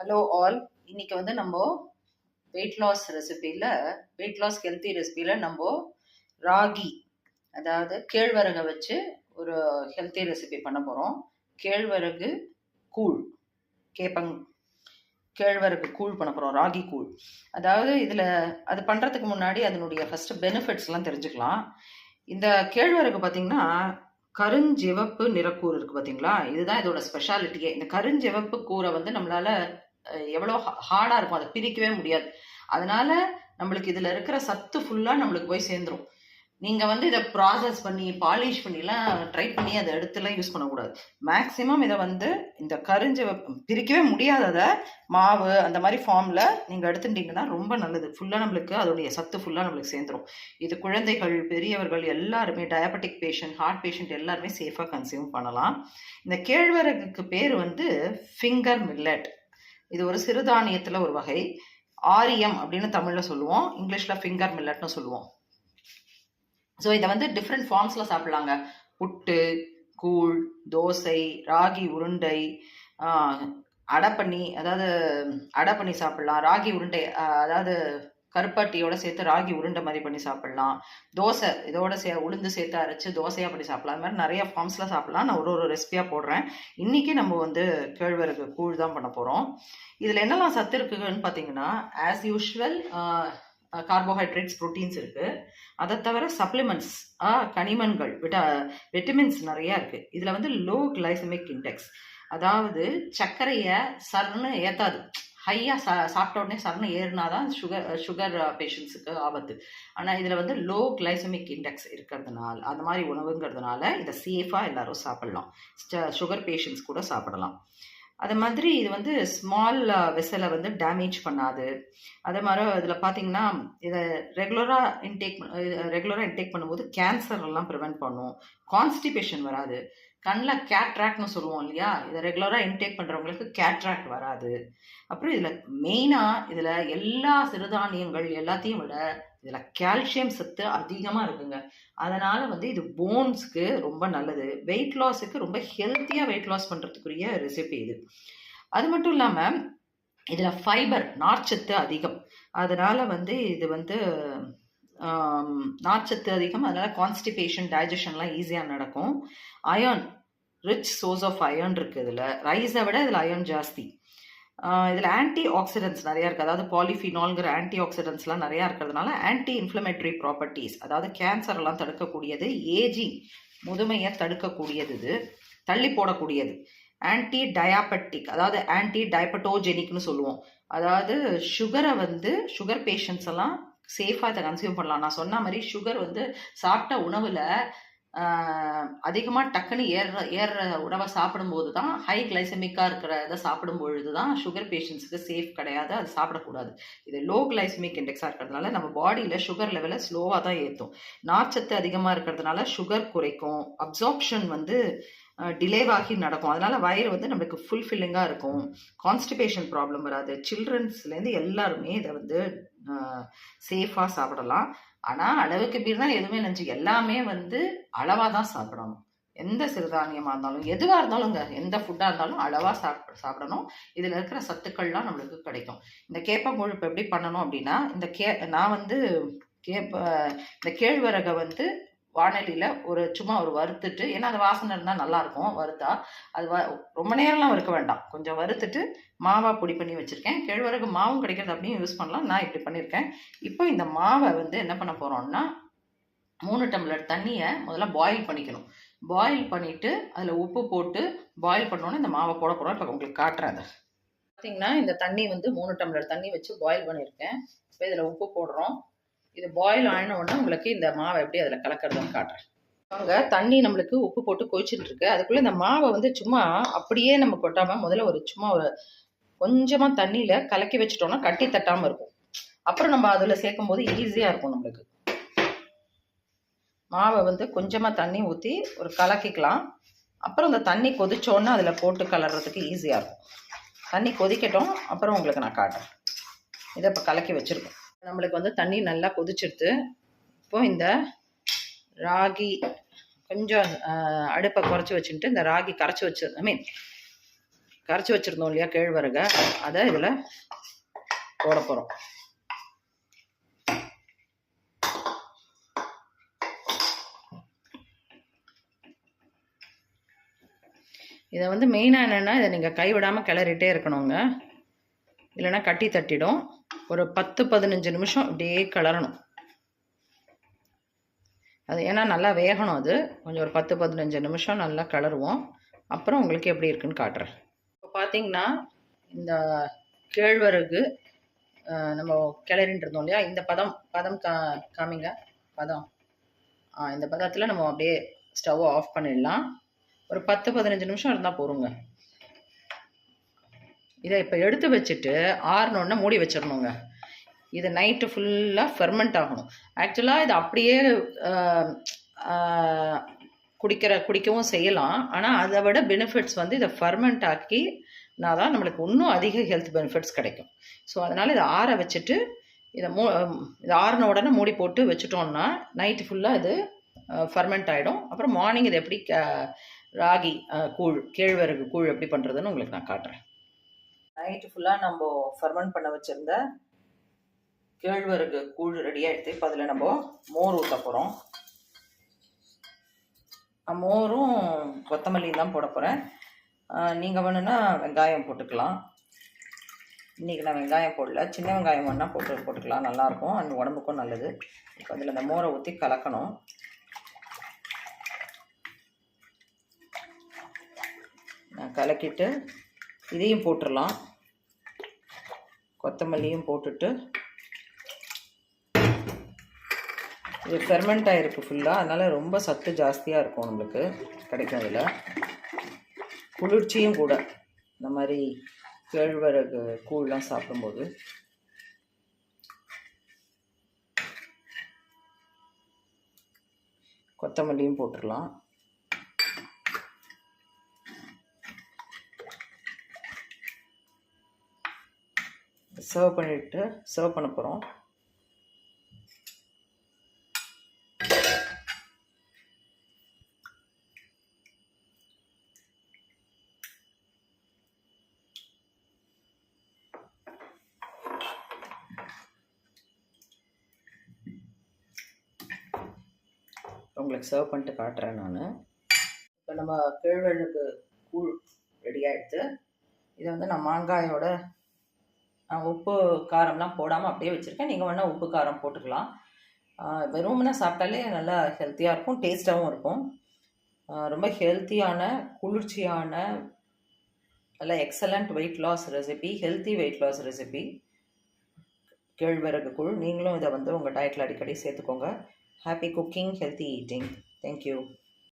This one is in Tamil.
ஹலோ ஆல் இன்னைக்கு வந்து நம்ம வெயிட் லாஸ் ரெசிபியில் வெயிட் லாஸ் ஹெல்த்தி ரெசிபியில் நம்ம ராகி அதாவது கேழ்வரகை வச்சு ஒரு ஹெல்த்தி ரெசிபி பண்ண போகிறோம் கேழ்வரகு கூழ். கேப்பங் கேழ்வரகு கூழ் பண்ண போகிறோம் ராகி கூழ். அதாவது இதில் அது பண்ணுறதுக்கு முன்னாடி அதனுடைய ஃபஸ்ட்டு பெனிஃபிட்ஸ்லாம் தெரிஞ்சுக்கலாம். இந்த கேழ்வரகு பார்த்திங்கன்னா கருஞ்சிவப்பு நிறக்கூறு இருக்குது பார்த்தீங்களா இதுதான் இதோட ஸ்பெஷாலிட்டியே இந்த கருஞ்சிவப்பு கூரை வந்து நம்மளால எவ்வளோ ஹார்டாக இருக்கும். அதை பிரிக்கவே முடியாது. அதனால நம்மளுக்கு இதில் இருக்கிற சத்து ஃபுல்லாக நம்மளுக்கு போய் சேர்ந்துரும். நீங்கள் வந்து இதை ப்ராசஸ் பண்ணி பாலிஷ் பண்ணிலாம் ட்ரை பண்ணி அதை எடுத்துலாம் யூஸ் பண்ணக்கூடாது. மேக்ஸிமம் இதை வந்து இந்த கருஞ்சிவப்பு பிரிக்கவே முடியாததை மாவு அந்த மாதிரி ஃபார்மில் நீங்கள் எடுத்துட்டீங்கன்னா ரொம்ப நல்லது. ஃபுல்லாக நம்மளுக்கு அதோடைய சத்து ஃபுல்லாக நம்மளுக்கு சேர்ந்துரும். இது குழந்தைகள் பெரியவர்கள் எல்லாருமே டயபெட்டிக் பேஷண்ட் ஹார்ட் பேஷண்ட் எல்லாருமே சேஃபாக கன்சியூம் பண்ணலாம். இந்த கேழ்வரகுக்கு பேர் வந்து ஃபிங்கர் மில்லட் இது ஒரு சிறுதானியத்தில் ஒரு வகை. ஆரியம் அப்படின்னு தமிழில் சொல்லுவோம். இங்கிலீஷில் ஃபிங்கர் மில்லட்னு சொல்லுவோம். ஸோ இதை வந்து டிஃப்ரெண்ட் ஃபார்ம்ஸில் சாப்பிட்லாங்க. புட்டு கூழ் தோசை ராகி உருண்டை அடை பண்ணி அதாவது அடை பண்ணி சாப்பிட்லாம். ராகி உருண்டை அதாவது கருப்பாட்டியோட சேர்த்து ராகி உருண்டை மாதிரி பண்ணி சாப்பிட்லாம். தோசை இதோட சே உளுந்து சேர்த்து அரைச்சு தோசையாக பண்ணி சாப்பிடலாம். அது மாதிரி நிறைய ஃபார்ம்ஸில் சாப்பிடலாம். நான் ஒரு ஒரு ரெசிபியாக போடுறேன். இன்றைக்கி நம்ம வந்து கேழ்வரகு கூழ் தான் பண்ண போகிறோம் இதில் என்னெல்லாம் சத்து இருக்குன்னு பார்த்தீங்கன்னா ஆஸ் யூஷுவல் கார்போஹைட்ரேட்ஸ் ப்ரோட்டீன்ஸ் இருக்குது அதை தவிர சப்ளிமெண்ட்ஸ் கனிமன்கள் விட்டா விட்டமின்ஸ் நிறையா இருக்குது இதில் வந்து லோ கிளைசமிக் இண்டெக்ஸ் அதாவது சர்க்கரையை சர்ன்னு ஏற்றாது ஹையாக சா சாப்பிட்ட உடனே சர்ன்னு ஏறினா தான் சுகர் சுகர் பேஷண்ட்ஸுக்கு uh, ஆபத்து. ஆனால் இதில் வந்து லோ கிளைசமிக் இண்டெக்ஸ் இருக்கிறதுனால அந்த மாதிரி உணவுங்கிறதுனால இதை சேஃபாக எல்லாரும் சாப்பிடலாம். சுகர் பேஷண்ட்ஸ் கூட சாப்பிடலாம். அது மாதிரி இது வந்து ஸ்மால் வெசலை uh, வந்து டேமேஜ் பண்ணாது. அதே மாதிரி இதில் பார்த்தீங்கன்னா இதை ரெகுலராக இன்டேக் ரெகுலராக இன்டேக் பண்ணும்போது கேன்சர் எல்லாம் ப்ரிவென்ட் பண்ணும். கான்ஸ்டிபேஷன் வராது. கண்ணில் கேட்ராக்ட்னு சொல்லுவோம் இல்லையா? இதை ரெகுலராக இன்டேக் பண்ணுறவங்களுக்கு கேட்ராக்ட் வராது. அப்புறம் இதில் மெயினாக இதில் எல்லா சிறுதானியங்கள் எல்லாத்தையும் விட இதில் கால்சியம் சத்து அதிகமாக இருக்குங்க. அதனால் வந்து இது போன்ஸ்க்கு ரொம்ப நல்லது. வெயிட் லாஸுக்கு ரொம்ப ஹெல்த்தியாக வெயிட் லாஸ் பண்ணுறதுக்குரிய ரெசிபி இது. அது மட்டும் இல்லாமல் இதில் ஃபைபர் நார்ச்சத்து அதிகம். அதனால் வந்து இது வந்து நார்ச்சத்து அதிகம் அதனால் கான்ஸ்டிபேஷன் டைஜஷன்லாம் ஈஸியாக நடக்கும். Iron rich source of iron இருக்குது இதில். ரைஸை விட இதில் அயர்ன் ஜாஸ்தி. இதில் ஆன்டி ஆக்சிடென்ட்ஸ் நிறையா இருக்குது அதாவது பாலிஃபினால்ங்கிற ஆன்டி ஆக்சிடென்ட்ஸ்லாம் நிறையா இருக்கிறதுனால ஆன்டி இன்ஃப்ளமேட்டரி ப்ராப்பர்ட்டிஸ் அதாவது கேன்சர்லாம் தடுக்கக்கூடியது ஏஜிங் முதுமையை தடுக்கக்கூடியது இது. தள்ளி போடக்கூடியது. ஆன்டி டயாபெட்டிக் அதாவது ஆன்டி டயபட்டோஜெனிக்னு சொல்லுவோம். அதாவது சுகரை வந்து சுகர் பேஷண்ட்ஸ் எல்லாம் சேஃபாக இதை கன்சியூம் பண்ணலாம். நான் சொன்ன மாதிரி சுகர் வந்து சாப்பிட்ட உணவில் அதிகமாக டக்குன்னு ஏறுற ஏறுற உணவை சாப்பிடும்போது தான் ஹை கிளைசமிக்காக இருக்கிற இதை சாப்பிடும் பொழுது தான் சுகர் பேஷண்ட்ஸுக்கு சேஃப் கிடையாது. அது சாப்பிடக்கூடாது. இது லோ கிளைசமிக் இண்டெக்ஸாக இருக்கிறதுனால நம்ம பாடியில் சுகர் லெவலை ஸ்லோவாக தான் ஏற்றும் நார்ச்சத்து அதிகமாக இருக்கிறதுனால சுகர் குறைக்கும். அப்சார்ப்ஷன் வந்து டிலேவாகி நடக்கும். அதனால வயிறு வந்து நம்மளுக்கு ஃபுல்ஃபில்லிங்காக இருக்கும். கான்ஸ்டிபேஷன் ப்ராப்ளம் வராது. சில்ட்ரன்ஸ்லேருந்து எல்லாருமே இதை வந்து சேஃபாக சாப்பிடலாம். ஆனால் அளவுக்கு மீறினா எதுவுமே நினச்சி எல்லாமே வந்து அளவாக தான் சாப்பிடணும். எந்த சிறுதானியமாக இருந்தாலும் எதுவாக இருந்தாலுங்க எந்த ஃபுட்டாக இருந்தாலும் அளவாக சாப்பிட சாப்பிடணும். இதில் இருக்கிற சத்துக்கள்லாம் நம்மளுக்கு கிடைக்கும். இந்த கேப்பங்கொழுப்பு இப்போ எப்படி பண்ணணும் அப்படின்னா இந்த கே நான் வந்து கேப்ப இந்த கேழ்வரகை வந்து வானலியில் ஒரு சும்மா ஒரு வறுத்துட்டு ஏன்னா அது வாசனை இருந்தால் நல்லாயிருக்கும் வறுத்தா. அது வ ரொம்ப நேரம்லாம் வறுக்க வேண்டாம். கொஞ்சம் வறுத்துட்டு மாவாக பொடி பண்ணி வச்சுருக்கேன். கேழ்வரகு மாவும் கிடைக்கிறது அப்படியும் யூஸ் பண்ணலாம். நான் இப்படி பண்ணியிருக்கேன் இப்போ இந்த மாவை வந்து என்ன பண்ண போகிறோம்னா மூணு டம்ளர் தண்ணியை முதல்ல பாயில் பண்ணிக்கணும். பாயில் பண்ணிவிட்டு அதில் உப்பு போட்டு பாயில் பண்ணோன்னே இந்த மாவை போட போகிறோம் இப்போ உங்களுக்கு காட்டுறேன் அதை. பார்த்தீங்கன்னா இந்த தண்ணி வந்து மூணு டம்ளர் தண்ணி வச்சு பாயில் பண்ணியிருக்கேன் இப்போ இதில் உப்பு போடுறோம். இது பாயில் ஆன உடனே உங்களுக்கு இந்த மாவை எப்படி அதில் கலக்கிறதுன்னு காட்டுறேன். அங்கே தண்ணி நம்மளுக்கு உப்பு போட்டு கொதிச்சுட்டு இருக்கு அதுக்குள்ளே இந்த மாவை வந்து சும்மா அப்படியே நம்ம கொட்டாமல் முதல்ல ஒரு சும்மா ஒரு கொஞ்சமாக தண்ணியில் கலக்கி வச்சிட்டோம்னா கட்டி தட்டாமல் இருக்கும். அப்புறம் நம்ம அதில் சேர்க்கும் போது ஈஸியாக இருக்கும் நம்மளுக்கு. மாவை வந்து கொஞ்சமாக தண்ணி ஊற்றி ஒரு கலக்கிக்கலாம். அப்புறம் இந்த தண்ணி கொதிச்சோன்னே அதில் போட்டு கலர்றதுக்கு ஈஸியாக இருக்கும். தண்ணி கொதிக்கட்டும் அப்புறம் உங்களுக்கு நான் காட்டுறேன். இதை இப்போ கலக்கி வச்சுருக்கோம். நம்மளுக்கு வந்து தண்ணி நல்லா கொதிச்சிடுது. இப்போ இந்த ராகி கொஞ்சம் அடுப்பை குறைச்சி வச்சுட்டு இந்த ராகி கரைச்சி வச்சு ஐ மீன் கரைச்சி வச்சுருந்தோம் இல்லையா கேழ்வரகை அதை இதில் போட போகிறோம் இதை வந்து மெயினாக என்னென்னா இதை நீங்கள் கைவிடாமல் கிளறிட்டே இருக்கணுங்க. இல்லைன்னா கட்டி தட்டிடும். ஒரு பத்து பதினஞ்சு நிமிஷம் அப்படியே கிளறணும். அது ஏன்னா நல்லா வேகணும் அது. கொஞ்சம் ஒரு பத்து பதினஞ்சு நிமிஷம் நல்லா கிளறுவோம். அப்புறம் உங்களுக்கு எப்படி இருக்குன்னு காட்டுறேன். இப்போ பார்த்தீங்கன்னா இந்த கேழ்வரகு நம்ம கிளறின்னு இருந்தோம் இல்லையா? இந்த பதம் பதம் கா காமிங்க. பதம். இந்த பதத்தில் நம்ம அப்படியே ஸ்டவ் ஆஃப் பண்ணிடலாம். ஒரு பத்து பதினஞ்சு நிமிஷம் இருந்தால் போருங்க இதை இப்போ எடுத்து வச்சுட்டு ஆறுனோடனே மூடி வச்சிடணுங்க. இது நைட்டு ஃபுல்லாக ஃபெர்மெண்ட் ஆகணும். ஆக்சுவலாக இது அப்படியே குடிக்கிற குடிக்கவும் செய்யலாம். ஆனால் அதை விட பெனிஃபிட்ஸ் வந்து இதை ஃபர்மெண்ட் ஆக்கி தான் நம்மளுக்கு இன்னும் அதிக ஹெல்த் பெனிஃபிட்ஸ் கிடைக்கும். ஸோ அதனால் இதை ஆற வச்சுட்டு இதை மூ இதை ஆறின உடனே மூடி போட்டு வச்சுட்டோம்னா நைட்டு ஃபுல்லாக இது ஃபர்மெண்ட் ஆகிடும் அப்புறம் மார்னிங் இது எப்படி க- ராகி கூழ் கேழ்வரகு கூழ் எப்படி பண்ணுறதுன்னு உங்களுக்கு நான் காட்டுறேன். நைட்டு ஃபுல்லாக நம்ம ஃபர்மெண்ட் பண்ண வச்சுருந்த கேழ்வரகு கூழ் ரெடி ஆகிடுது இப்போ அதில் நம்ம மோர் ஊற்ற போகிறோம் மோரும் கொத்தமல்லியும் தான் போட போகிறேன் நீங்கள் வேணும்னா வெங்காயம் போட்டுக்கலாம். இன்றைக்கி நான் வெங்காயம் போடல. சின்ன வெங்காயம் வேணால் போட்டு போட்டுக்கலாம். நல்லாயிருக்கும் அந்த உடம்புக்கும் நல்லது. இப்போ அதில் அந்த மோரை ஊற்றி கலக்கணும். நான் கலக்கிட்டு இதையும் போட்டுடலாம் கொத்தமல்லியும் போட்டுட்டு. இது ஃபெர்மெண்ட் ஆகிருக்கு ஃபுல்லாக அதனால் ரொம்ப சத்து ஜாஸ்தியாக இருக்கும் நம்மளுக்கு கிடைக்கும் இதில் குளிர்ச்சியும் கூட. இந்த மாதிரி கேழ்வரகு கூழ்லாம் சாப்பிடும்போது. கொத்தமல்லியும் போட்டுடலாம் சர்வ் பண்ணிட்டு சர்வ் பண்ண போகிறோம் உங்களுக்கு சர்வ் பண்ணிட்டு காட்டுறேன் நான். இப்போ நம்ம கேழ்வரகு கூழ் ரெடி ஆகிடுது இதை வந்து நான் மாங்காயோட உப்பு காரம்லாம் போடாமல் அப்படியே வச்சுருக்கேன். நீங்கள் வேணால் உப்பு காரம் போட்டுக்கலாம். வெறும்னா சாப்பிட்டாலே நல்லா ஹெல்த்தியாக இருக்கும் டேஸ்ட்டாகவும் இருக்கும். ரொம்ப ஹெல்த்தியான குளிர்ச்சியான நல்ல excellent weight loss recipe healthy weight loss recipe கேழ்வரகு கூழ். நீங்களும் இதை வந்து உங்கள் டயட்டில் அடிக்கடி சேர்த்துக்கோங்க. Happy cooking healthy eating thank you